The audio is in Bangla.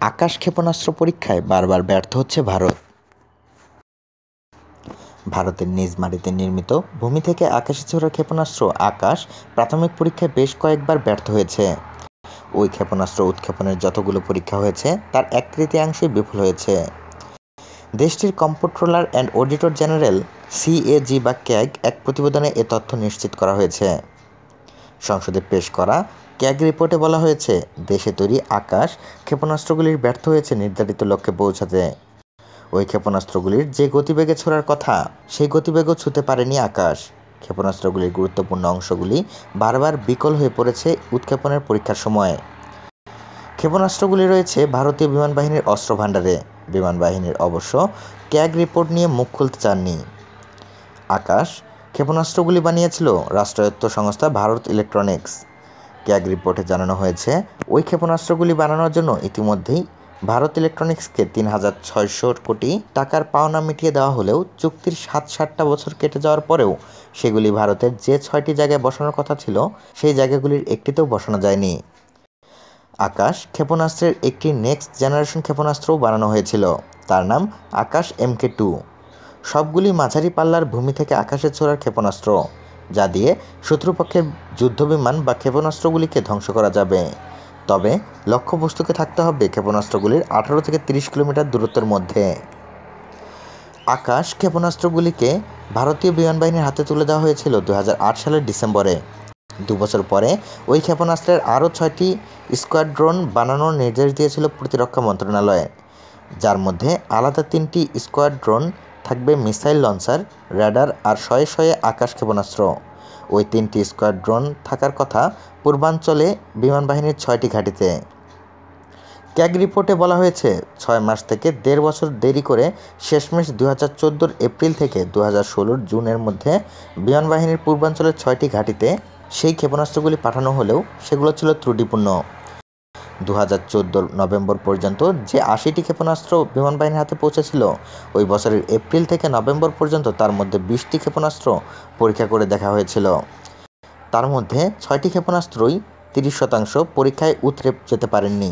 আকাশ ক্ষেপণাস্ত্র পরীক্ষায় বারবার ব্যর্থ হচ্ছে ভারত। ভারতের নিজ মাটিতে নির্মিত ভূমি থেকে আকাশে ছোড়া ক্ষেপণাস্ত্র আকাশ প্রাথমিক পরীক্ষায় বেশ কয়েকবার ব্যর্থ হয়েছে। ওই ক্ষেপণাস্ত্র উৎক্ষেপণের যতগুলো পরীক্ষা হয়েছে, তার এক তৃতীয়াংশই বিফল হয়েছে। দেশটির comptroller and auditor general CAG বা ক্যাগ এক প্রতিবেদনে এ তথ্য নিশ্চিত করা হয়েছে। সংসদে পেশ করা ক্যাগ রিপোর্টে বলা হয়েছে, দেশে তৈরি আকাশ ক্ষেপণাস্ত্রগুলির ব্যর্থ হয়েছে নির্ধারিত লক্ষ্যে পৌঁছাতে। ওই ক্ষেপণাস্ত্রগুলির যে গতিবেগে ছোড়ার কথা, সেই গতিবেগও ছুতে পারেনি আকাশ। ক্ষেপণাস্ত্রগুলির গুরুত্বপূর্ণ অংশগুলি বারবার বিকল হয়ে পড়েছে উৎক্ষেপণের পরীক্ষার সময়। ক্ষেপণাস্ত্রগুলি রয়েছে ভারতীয় বিমান বাহিনীর অস্ত্র ভাণ্ডারে বিমান বাহিনীর অবশ্য ক্যাগ রিপোর্ট নিয়ে মুখ খুলতে চাননি। আকাশ ক্ষেপণাস্ত্রগুলি বানিয়েছিল রাষ্ট্রায়ত্ত সংস্থা ভারত ইলেকট্রনিক্স। ক্যাগ রিপোর্টে জানানো হয়েছে, ওই ক্ষেপণাস্ত্রগুলি বানানোর জন্য ইতিমধ্যেই ভারত ইলেকট্রনিক্সকে তিন হাজার ছয়শো কোটি টাকার পাওনা মিটিয়ে দেওয়া হলেও চুক্তির সাত ষাটটা বছর কেটে যাওয়ার পরেও সেগুলি ভারতের যে ছয়টি জায়গায় বসানোর কথা ছিল, সেই জায়গাগুলির একটিতেও বসানো যায়নি। আকাশ ক্ষেপণাস্ত্রের একটি নেক্সট জেনারেশন ক্ষেপণাস্ত্রও বানানো হয়েছিল, তার নাম আকাশ এমকে টু। সবগুলি মাঝারি পাল্লার ভূমি থেকে আকাশে ছোড়ার ক্ষেপণাস্ত্র। যা দিয়ে শত্রুপক্ষের যুদ্ধবিমান বা ক্ষেপণাস্ত্রগুলিকে ধ্বংস করা যাবে। তবে লক্ষ্যবস্তুকে থাকতে হবে ক্ষেপণাস্ত্রগুলির আঠারো থেকে তিরিশ কিলোমিটার দূরত্বের মধ্যে। আকাশ ক্ষেপণাস্ত্রগুলিকে ভারতীয় বিমান বাহিনীর হাতে তুলে দেওয়া হয়েছিল দু হাজার আট সালের ডিসেম্বরে। দুবছর পরে ওই ক্ষেপণাস্ত্রের আরও ছয়টি স্কোয়াড্রন বানানোর নির্দেশ দিয়েছিল প্রতিরক্ষা মন্ত্রণালয়, যার মধ্যে আলাদা তিনটি স্কোয়াড্রন থাকবে মিসাইল লঞ্চার, র্যাডার আর শয়ে শয়ে আকাশ ক্ষেপণাস্ত্র। ওই তিনটি স্কোয়াড্রন থাকার কথা পূর্বাঞ্চলে বিমান বাহিনীর ছয়টি ঘাঁটিতে। ক্যাগ রিপোর্টে বলা হয়েছে, ছয় মাস থেকে দেড় বছর দেরি করে শেষমেশ দু হাজার চোদ্দোর এপ্রিল থেকে দু হাজার ষোলোর জুনের মধ্যে বিমান বাহিনীর পূর্বাঞ্চলের ছয়টি ঘাঁটিতে সেই ক্ষেপণাস্ত্রগুলি পাঠানো হলেও সেগুলো ছিল ত্রুটিপূর্ণ। দু হাজার নভেম্বর পর্যন্ত যে আশিটি ক্ষেপণাস্ত্র বিমান বাহিনীর হাতে পৌঁছেছিল, ওই বছরের এপ্রিল থেকে নভেম্বর পর্যন্ত তার মধ্যে বিশটি ক্ষেপণাস্ত্র পরীক্ষা করে দেখা হয়েছিল। তার মধ্যে ছয়টি ক্ষেপণাস্ত্রই তিরিশ শতাংশ পরীক্ষায় উতরে যেতে পারেননি।